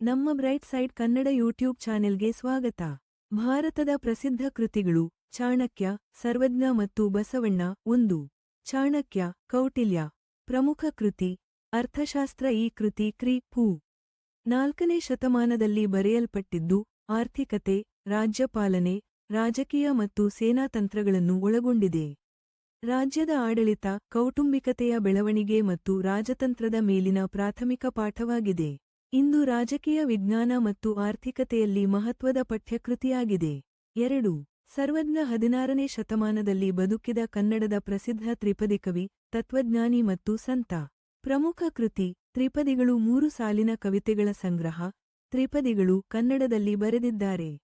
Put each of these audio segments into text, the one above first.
ನಮ್ಮ bright side Kannada YouTube ಚಾನೆಲ್ಗೆ ಸ್ವಾಗತ. ಭಾರತದ ಪ್ರಸಿದ್ಧ ಕೃತಿಗಳು ಚಾಣಕ್ಯ, ಸರ್ವಜ್ಞ ಮತ್ತು ಬಸವಣ್ಣ ಒಂದು. ಚಾಣಕ್ಯ, ಕೌಟಿಲ್ಯ. ಪ್ರಮುಖ ಕೃತಿ, ಅರ್ಥಶಾಸ್ತ್ರ ಈ ಕೃತಿ ಕ್ರಿ ಪೂ. ನಾಲ್ಕನೇ ಶತಮಾನದಲ್ಲಿ ಬರೆಯಲ್ಪಟ್ಟಿದ್ದು, ಆರ್ಥಿಕತೆ ರಾಜ್ಯಪಾಲನೆ ರಾಜಕೀಯ ಮತ್ತು ಸೇನಾತಂತ್ರಗಳನ್ನು ಒಳಗೊಂಡಿದೆ. ರಾಜ್ಯದ ಆಡಳಿತ, ಕೌಟುಂಬಿಕತೆಯ ಬೆಳವಣಿಗೆ ಮತ್ತು ರಾಜತಂತ್ರದ ಮೇಲಿನ ಪ್ರಾಥಮಿಕ ಪಾಠವಾಗಿದೆ. ಇಂದು ರಾಜಕೀಯ ವಿಜ್ಞಾನ ಮತ್ತು ಆರ್ಥಿಕತೆಯಲ್ಲಿ ಮಹತ್ವದ ಪಠ್ಯಕೃತಿಯಾಗಿದೆ ಎರಡು. ಸರ್ವಜ್ಞ ಹದಿನಾರನೇ ಶತಮಾನದಲ್ಲಿ ಬದುಕಿದ ಕನ್ನಡದ ಪ್ರಸಿದ್ಧ ತ್ರಿಪದಿ ಕವಿ, ತತ್ವಜ್ಞಾನಿ ಮತ್ತು ಸಂತ. ಪ್ರಮುಖ ಕೃತಿ, ತ್ರಿಪದಿಗಳು ಮೂರು ಸಾಲಿನ ಕವಿತೆಗಳ ಸಂಗ್ರಹ, ತ್ರಿಪದಿಗಳು ಕನ್ನಡದಲ್ಲಿ ಬರೆದಿದ್ದಾರೆ.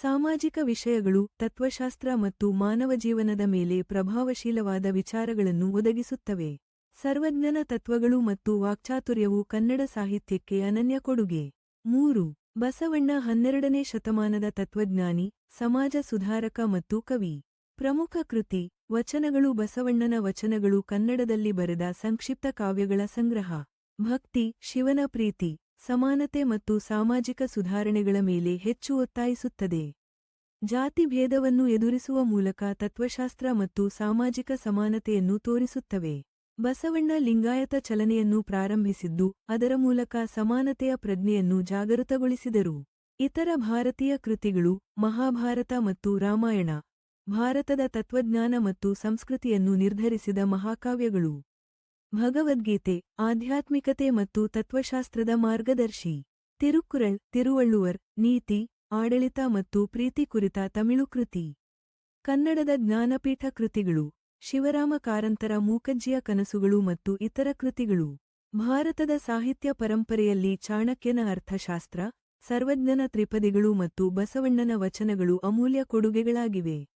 ಸಾಮಾಜಿಕ ವಿಷಯಗಳು, ತತ್ವಶಾಸ್ತ್ರ ಮತ್ತು ಮಾನವ ಜೀವನದ ಮೇಲೆ ಪ್ರಭಾವಶೀಲವಾದ ವಿಚಾರಗಳನ್ನು ಒದಗಿಸುತ್ತವೆ. ಸರ್ವಜ್ಞನ ತತ್ವಗಳು ಮತ್ತು ವಾಕ್ಚಾತುರ್ಯವು ಕನ್ನಡ ಸಾಹಿತ್ಯಕ್ಕೆ ಅನನ್ಯ ಕೊಡುಗೆ. ಮೂರು, ಬಸವಣ್ಣ ಹನ್ನೆರಡನೇ ಶತಮಾನದ ತತ್ವಜ್ಞಾನಿ, ಸಮಾಜ ಸುಧಾರಕ ಮತ್ತು ಕವಿ. ಪ್ರಮುಖ ಕೃತಿ, ವಚನಗಳು ಬಸವಣ್ಣನ ವಚನಗಳು ಕನ್ನಡದಲ್ಲಿ ಬರೆದ ಸಂಕ್ಷಿಪ್ತ ಕಾವ್ಯಗಳ ಸಂಗ್ರಹ. ಭಕ್ತಿ, ಶಿವನ ಪ್ರೀತಿ, ಸಮಾನತೆ ಮತ್ತು ಸಾಮಾಜಿಕ ಸುಧಾರಣೆಗಳ ಮೇಲೆ ಹೆಚ್ಚು ಒತ್ತಾಯಿಸುತ್ತದೆ. ಜಾತಿ ಭೇದವನ್ನು ಎದುರಿಸುವ ಮೂಲಕ ತತ್ವಶಾಸ್ತ್ರ ಮತ್ತು ಸಾಮಾಜಿಕ ಸಮಾನತೆಯನ್ನು ತೋರಿಸುತ್ತವೆ. ಬಸವಣ್ಣ ಲಿಂಗಾಯತ ಚಲನೆಯನ್ನು ಪ್ರಾರಂಭಿಸಿದ್ದು, ಅದರ ಮೂಲಕ ಸಮಾನತೆಯ ಪ್ರಜ್ಞೆಯನ್ನು ಜಾಗೃತಗೊಳಿಸಿದರು. ಇತರ ಭಾರತೀಯ ಕೃತಿಗಳು, ಮಹಾಭಾರತ ಮತ್ತು ರಾಮಾಯಣ, ಭಾರತದ ತತ್ವಜ್ಞಾನ ಮತ್ತು ಸಂಸ್ಕೃತಿಯನ್ನು ನಿರ್ಧರಿಸಿದ ಮಹಾಕಾವ್ಯಗಳು. ಭಗವದ್ಗೀತೆ, ಆಧ್ಯಾತ್ಮಿಕತೆ ಮತ್ತು ತತ್ವಶಾಸ್ತ್ರದ ಮಾರ್ಗದರ್ಶಿ. ತಿರುಕುರಳ್ ತಿರುವಳ್ಳುವರ್, ನೀತಿ, ಆಡಳಿತ ಮತ್ತು ಪ್ರೀತಿ ಕುರಿತ ತಮಿಳು ಕೃತಿ. ಕನ್ನಡದ ಜ್ಞಾನಪೀಠ ಕೃತಿಗಳು. ಶಿವರಾಮ ಕಾರಂತರ ಮೂಕಜ್ಜಿಯ ಕನಸುಗಳು ಮತ್ತು ಇತರ ಕೃತಿಗಳು. ಭಾರತದ ಸಾಹಿತ್ಯ ಪರಂಪರೆಯಲ್ಲಿ ಚಾಣಕ್ಯನ ಅರ್ಥಶಾಸ್ತ್ರ, ಸರ್ವಜ್ಞನ ತ್ರಿಪದಿಗಳು ಮತ್ತು ಬಸವಣ್ಣನ ವಚನಗಳು ಅಮೂಲ್ಯ ಕೊಡುಗೆಗಳಾಗಿವೆ.